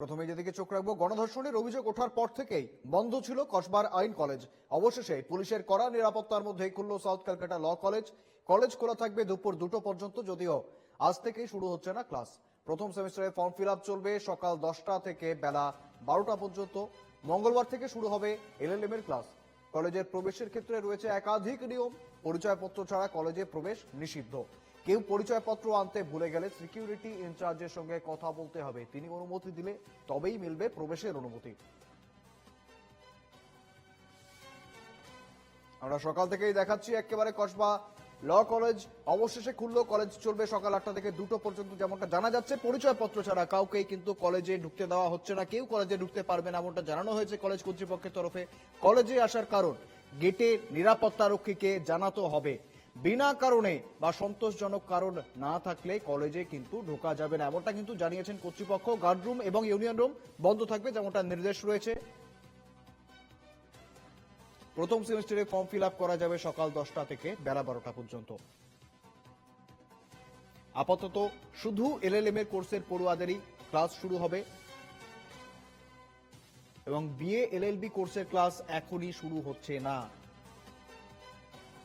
প্রথমে যেদিকে চোখ রাখব, গণধর্ষণের অভিযোগ ওঠার পর থেকেই বন্ধ ছিল কসবার আইন কলেজ। অবশেষে পুলিশের কড়া নিরাপত্তার মধ্যে খুলল south Calcutta law college. College খোলা থাকবে দুপুর দুটো পর্যন্ত, যদিও আজ থেকেই শুরু হচ্ছে না ক্লাস। প্রথম সেমিস্টারে ফর্ম ফিল চলবে সকাল দশটা থেকে বেলা বারোটা পর্যন্ত। মঙ্গলবার থেকে শুরু হবে এলএলএম এর ক্লাস। কলেজের প্রবেশের ক্ষেত্রে রয়েছে একাধিক নিয়ম। পরিচয়পত্র ছাড়া কলেজে প্রবেশ নিষিদ্ধ। কেউ পরিচয়পত্র আনতে ভুলে গেলে সিকিউরিটি ইনচার্জের সঙ্গে কথা বলতে হবে। তিনি অনুমতি দিলে তবেই মিলবে প্রবেশের অনুমতি। আমরা সকাল থেকেই দেখাচ্ছি একেবারে কসবা ল কলেজ। অবশেষে খুললো কলেজ, চলবে সকাল আটটা থেকে দুটো পর্যন্ত যেমনটা জানা যাচ্ছে। পরিচয়পত্র ছাড়া কাউকেই কিন্তু কলেজে ঢুকতে দেওয়া হচ্ছে না। কেউ কলেজে ঢুকতে পারবে না এমনটা জানানো হয়েছে কলেজ কর্তৃপক্ষের তরফে। কলেজে আসার কারণ, গেটে নিরাপত্তা রক্ষীকে জানাতে হবে। বিনা কারণে বা সন্তোষজনক কারণ না থাকলে কলেজে কিন্তু ঢোকা যাবে না। এমনটা কিন্তু জানিয়েছেন কর্তৃপক্ষ। গার্ড রুম এবং ইউনিয়ন রুম বন্ধ থাকবে, যেমনটা নির্দেশ রয়েছে। প্রথম সেমিস্টারে ফর্ম ফিল করা যাবে সকাল দশটা থেকে বেলা বারোটা পর্যন্ত। আপাতত শুধু এলএলএম এর কোর্সের পড়ুয়াদেরই ক্লাস শুরু হবে। এবং বিএ এলএলবি কোর্সের ক্লাস এখনই শুরু হচ্ছে না।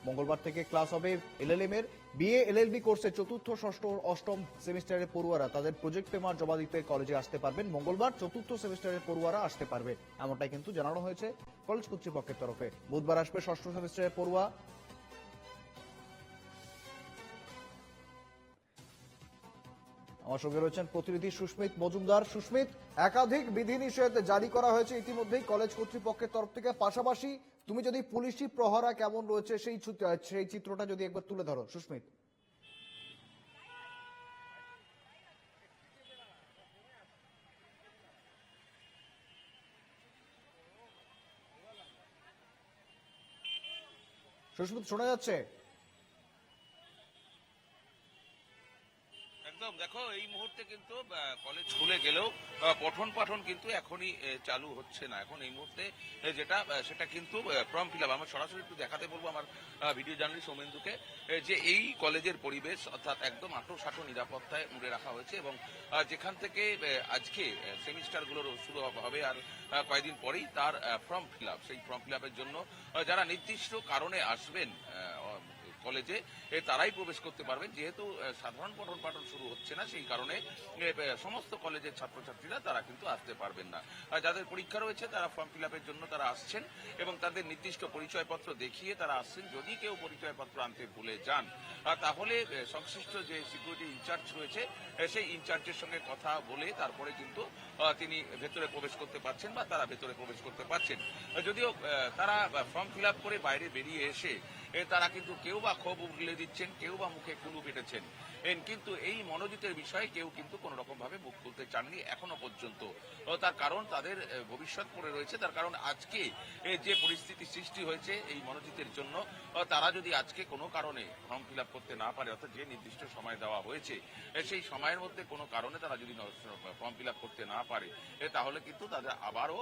মঙ্গলবার থেকে ক্লাস হবে এলএলএম এর বিএ এলএলবি কোর্সে চতুর্থ, ষষ্ঠ, অষ্টম সেমিস্টারের পড়ুয়ারা তাদের প্রজেক্ট পেমার জমা দিতে কলেজে আসতে পারবেন। মঙ্গলবার চতুর্থ সেমিস্টারের পড়ুয়ারা আসতে পারবে। এমনটাই কিন্তু জানানো হয়েছে কলেজ কর্তৃপক্ষের তরফে। বুধবার আসবে ষষ্ঠ সেমিস্টারের পড়ুয়া। আমার সঙ্গে রয়েছেন প্রতিনিধি সুস্মিত মজুমদার। সুস্মিত, একাধিক বিধিনিষেধ জারি করা হয়েছে ইতিমধ্যেই কলেজ কর্তৃপক্ষের তরফ থেকে। পাশাপাশি তুমি যদি পুলিশি প্রহরা কেমন রয়েছে সেই সেই চিত্রটা যদি একবার তুলে ধরো। সুস্মিত। সুস্মিত, শোনা যাচ্ছে? মুহূর্তে কিন্তু কলেজ খুলে গেলেও পঠন পাঠন কিন্তু এখনই চালু হচ্ছে না। এখন এই মুহূর্তে যেটা সেটা কিন্তু ফর্ম ফিল আমার সরাসরি একটু দেখাতে বলব আমার ভিডিও জার্নালিস্ট সৌমেন্দুকে যে এই কলেজের পরিবেশ, অর্থাৎ একদম আটো সাটো নিরাপত্তায় মুড়ে রাখা হয়েছে এবং যেখান থেকে আজকে সেমিস্টারগুলোর শুরু হবে আর কয়েকদিন পরেই তার ফর্ম ফিল সেই ফর্ম ফিল জন্য যারা নির্দিষ্ট কারণে আসবেন কলেজে তারাই প্রবেশ করতে পারবেন। যেহেতু সাধারণ পঠন পাঠন শুরু হচ্ছে না, সেই কারণে সমস্ত কলেজের ছাত্রছাত্রীরা তারা কিন্তু আসতে পারবেন না। যাদের পরীক্ষা রয়েছে, তারা ফর্ম ফিল জন্য তারা আসছেন এবং তাদের নির্দিষ্ট পরিচয়পত্র দেখিয়ে তারা আসছেন। যদি কেউ পরিচয়পত্র আনতে ভুলে যান তাহলে সংশ্লিষ্ট যে সিকিউরিটি ইনচার্জ রয়েছে সেই ইনচার্জের সঙ্গে কথা বলে তারপরে কিন্তু তিনি ভেতরে প্রবেশ করতে পারছেন বা তারা ভেতরে প্রবেশ করতে পারছেন। যদিও তারা ফর্ম ফিল করে বাইরে বেরিয়ে এসে এ, তারা কিন্তু কেউ বা ক্ষোভ উগলে দিচ্ছেন কেউ বা মুখে কুলু পেটেছেন কিন্তু এই মনোজিতের বিষয়ে কেউ কিন্তু কোন রকম ভাবে মুখ খুলতে চাননি এখনও পর্যন্ত। তার কারণ তাদের ভবিষ্যৎ পড়ে রয়েছে। তার কারণ আজকে যে পরিস্থিতি সৃষ্টি হয়েছে এই মনোজিতের জন্য তারা যদি আজকে কোনো কারণে ফর্ম ফিল করতে না পারে, অর্থাৎ যে নির্দিষ্ট সময় দেওয়া হয়েছে সেই সময়ের মধ্যে কোনো কারণে তারা যদি ফর্ম ফিল করতে না পারে তাহলে কিন্তু তাদের আবারও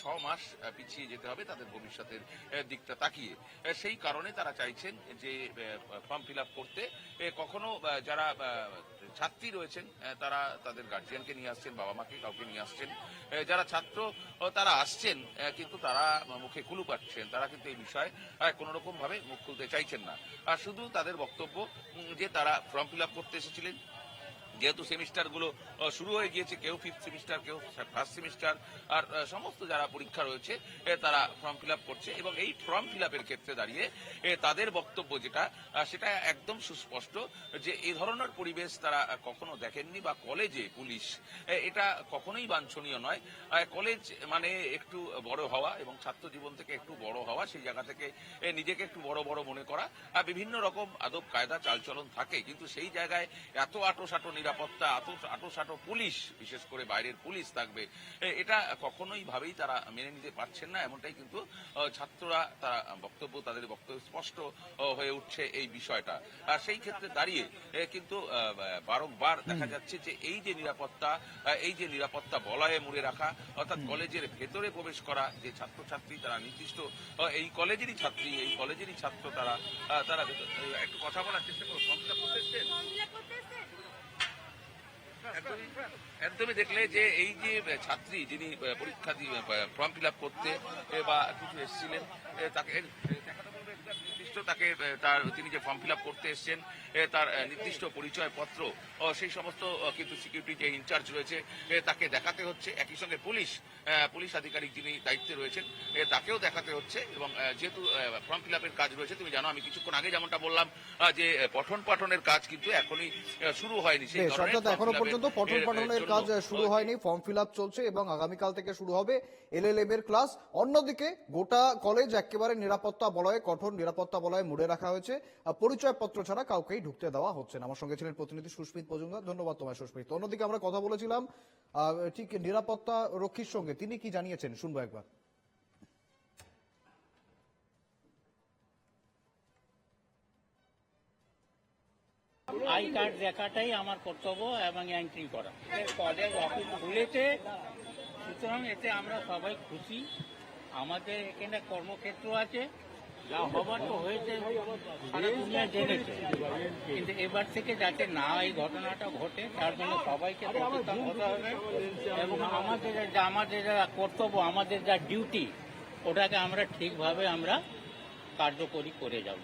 ছ মাস পিছিয়ে যেতে হবে তাদের ভবিষ্যতের দিকটা তাকিয়ে। সেই কারণে তারা চাইছেন যে ফর্ম ফিল করতে কখনো যারা ছাত্রী রয়েছেন তারা তাদের গার্জিয়ানকে নিয়ে আসছেন, বাবা মাকে কাউকে নিয়ে আসছেন। যারা ছাত্র তারা আসছেন কিন্তু তারা মুখে কুলু পাচ্ছেন। তারা কিন্তু এই বিষয়ে কোন রকম ভাবে মুখ খুলতে চাইছেন না। আর শুধু তাদের বক্তব্য যে তারা ফর্ম ফিল করতে এসেছিলেন যেহেতু সেমিস্টারগুলো শুরু হয়ে গিয়েছে, কেউ ফিফথ সেমিস্টার কেউ ফার্স্ট সেমিস্টার আর সমস্ত যারা পরীক্ষা রয়েছে তারা ফর্ম ফিল করছে এবং এই ফর্ম ফিল ক্ষেত্রে দাঁড়িয়ে তাদের বক্তব্য যেটা সেটা একদম সুস্পষ্ট যে এ ধরনের পরিবেশ তারা কখনো দেখেননি বা কলেজে পুলিশ এটা কখনোই বাঞ্ছনীয় নয়। কলেজ মানে একটু বড় হওয়া এবং ছাত্র জীবন থেকে একটু বড় হওয়া, সেই জায়গা থেকে নিজেকে একটু বড় বড় মনে করা বিভিন্ন রকম আদব কায়দা চালচলন থাকে, কিন্তু সেই জায়গায় এত আটো সাটো নিরাপত্তা এত আটো সাটো পুলিশ বিশেষ করে বাইরের পুলিশ থাকবে। এটা কখনোই ভাবেই তারা মেনে নিতে পারছেন না এমনটাই কিন্তু ছাত্ররা তারা বক্তব্য তাদের বক্তব্য স্পষ্ট হয়ে উঠছে এই বিষয়টা। আর সেই ক্ষেত্রে দাঁড়িয়ে কিন্তু আহ, বারংবার দেখা যাচ্ছে যে এই যে নিরাপত্তা এই যে নিরাপত্তা বলয়ে মুড়ে রাখা অর্থাৎ কলেজের ভেতরে প্রবেশ করা যে ছাত্রছাত্রী তারা নির্দিষ্ট এই কলেজেরই ছাত্রী এই কলেজেরই ছাত্র তারা আহ, তারা একটু কথা বলার চেষ্টা করো ফর্ম ফিল আপ করতে? একদমই দেখলে যে এই যে ছাত্রী যিনি পরীক্ষা দিয়ে ফর্ম ফিল করতে বা কিছু এসেছিলেন তাকে এ, দেখাতে বলবে একটা নির্দিষ্ট তাকে তার তিনি যে ফর্ম ফিল আপ করতে এসেছেন তার নির্দিষ্ট পরিচয়পত্র ও সেই সমস্ত কিন্তু সিকিউরিটি যে ইনচার্জ রয়েছে তাকে দেখাতে হচ্ছে। একই সঙ্গে পুলিশ পুলিশ আধিকারিক যিনি দায়িত্বে রয়েছেন তাকেও দেখাতে হচ্ছে এবং যেহেতু ফর্ম ফিল আপের কাজ রয়েছে তুমি জানো আমি কিছুক্ষণ আগে যেমনটা বললাম যে পঠন পাঠনের কাজ কিন্তু এখনই শুরু হয়নি। সেই কারণে এখনও পর্যন্ত পঠন পাঠনের কাজ শুরু হয়নি। ফর্ম ফিল আপ চলছে এবং আগামীকাল থেকে শুরু হবে এলএলএম এর ক্লাস অন্যদিকে গোটা কলেজ একেবারে নিরাপত্তা বলয়ে কঠোর নিরাপত্তা বলয়ে মুড়ে রাখা হয়েছে। আর পরিচয়পত্র ছাড়া কাউকেই ঢুকতে দেওয়া হচ্ছে না। আমার সঙ্গে ছিলেন প্রতিনিধি সুস্মিত মজুমদার। ধন্যবাদ তোমায় সুস্মিত। অন্যদিকে আমরা কথা বলেছিলাম ঠিক নিরাপত্তা রক্ষীর সঙ্গে। তিনি কি জানিয়েছেন? শুনব একবার। আই কার্ড দেখাটাই আমার কর্তব্য এবং এন্ট্রি করা। কলেজ অফিস খুলেছে। সুতরাং এতে আমরা সবাই খুশি। আমাদের এখানে কর্মক্ষেত্র আছে। কিন্তু এবার থেকে যাতে না এই ঘটনাটা ঘটে, তার জন্য সবাইকে সচেতন হতে হবে। এবং আমাদের আমাদের যা কর্তব্য, আমাদের যা ডিউটি ওটাকে আমরা ঠিকভাবে আমরা কার্যকরী করে যাব।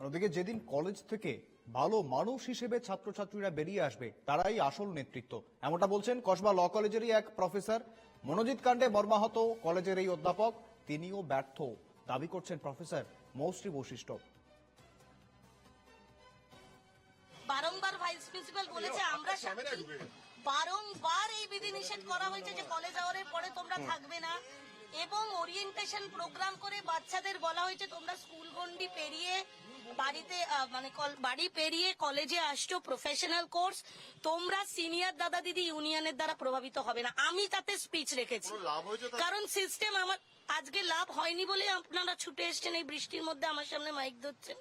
অন্যদিকে যেদিন কলেজ থেকে ভালো মানুষ হিসেবে ছাত্রছাত্রীরা বেরিয়ে আসবে, তারাই আসল নেতৃত্ব। এমনটা বলছেন কসবা ল কলেজেরই এক প্রফেসর মনোজিৎ কাণ্ডে মর্মাহত কলেজের এই অধ্যাপক তিনিও ব্যর্থ দাবি করছেন প্রফেসর মৌশ্রী বৈশিষ্ট্য। বারংবার ভাইস প্রিন্সিপাল বলেছে আমরা সাক্ষী। বারংবার এই বিধিনিষেধ করা হয়েছে যে কলেজ আওয়ারের পরে তোমরা থাকবে না। এবং ওরিয়েন্টেশন প্রোগ্রাম করে বাচ্চাদের বলা হয়েছে তোমরা স্কুল গন্ডি পেরিয়ে বাড়িতে মানে কল- বাড়ি পেরিয়ে কলেজে আসছো প্রফেশনাল কোর্স তোমরা সিনিয়র দাদা দিদি ইউনিয়নের দ্বারা প্রভাবিত হবে না। আমি তাতে স্পিচ রেখেছি। কারণ সিস্টেম আমার আজকে লাভ হয়নি বলে আপনারা ছুটে এসছেন এই বৃষ্টির মধ্যে আমার সামনে মাইক ধরছেন।